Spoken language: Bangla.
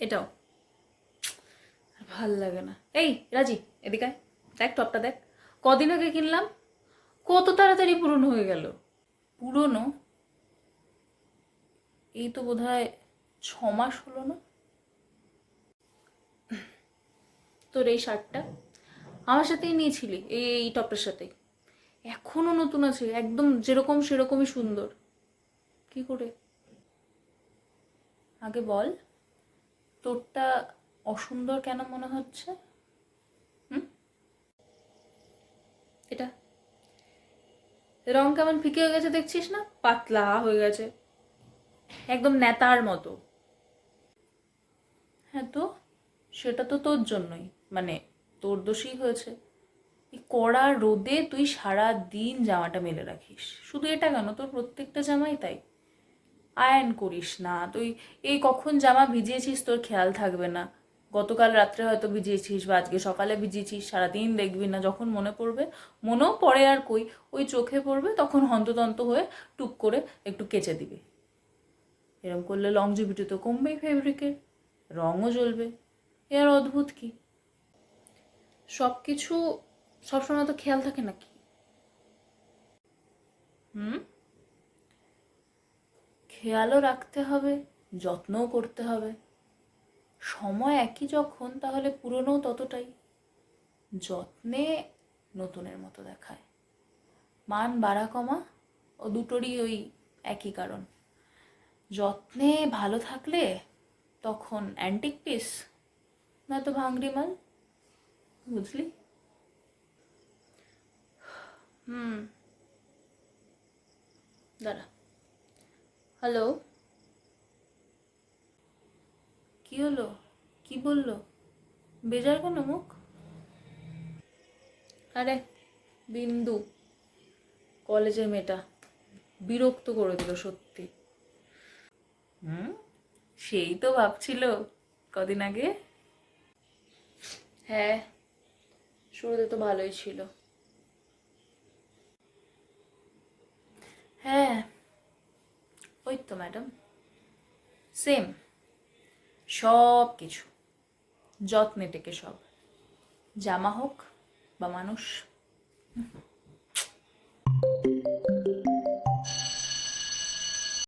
এটাও। আর ভালো লাগে না। এই, রাজি, এদিকে দেখ, টপটা দেখ। কদিন আগে কিনলাম, কত তাড়াতাড়ি পুরনো হয়ে গেল। পুরনো? এই তো বোধ হয় ছ মাস হলো না। তোর এই শার্টটা আমার সাথেই নিয়েছিলি এই এই টপটার সাথেই। এখনও নতুন আছে, একদম যেরকম সেরকমই সুন্দর। কি করে? আগে বল। তোরটা অসুন্দর কেন মনে হচ্ছে? এটা। রং কেমন ফিকে হয়ে গেছে দেখছিস না? পাতলা হয়ে গেছে। একদম নেতার মতো। হ্যাঁ তো, সেটা তো তোর জন্যই। মানে তোর দোষই হয়েছে। কড়া রোদে তুই সারা দিন জামাটা মেলে রাখিস। শুধু এটা কেন? তোর প্রত্যেকটা জামাই তাই। আয়রন করিস না। তুই এই কখন জামা ভিজিয়েছিস তোর খেয়াল থাকবে না। গতকাল রাত্রে হয়তো ভিজিয়েছিস বা আজকে সকালে ভিজিয়েছিস, সারাদিন দেখবি না। যখন মনে পড়বে, মনেও পড়ে আর কই, ওই চোখে পড়বে, তখন হন্তদন্ত হয়ে টুক করে একটু কেচে দিবে। এরকম করলে লং লংজিভিটি তো কমবেই ফেব্রিকের রঙও জ্বলবে। এ আর অদ্ভুত কি? সব কিছু সবসময় তো খেয়াল থাকে নাকি? হুম? খেয়ালও রাখতে হবে, যত্নও করতে হবে। সময় একই যখন, তাহলে পুরনোও ততটাই। যত্নে নতুনের মতো দেখায়। মান বাড়া কমা ও দুটোরই ওই একই কারণ। যত্নে ভালো থাকলে তখন অ্যান্টিক পিস নয়তো ভাঙড়ি মাল, বুঝলি? হুম। দাঁড়া। হ্যালো। কি হলো? কি বলল? বেজার কোনো মুখ? আরে বিন্দু কলেজের মেয়েটা বিরক্ত করে দিল সত্যি। হুম? সেই তো ভাবছিল কদিন আগে। হ্যাঁ শুরুতে তো ভালোই ছিল। হ্যাঁ ওই তো ম্যাডাম সেম সব কিছু যত্নে টেকে সব। জামা হোক বা মানুষ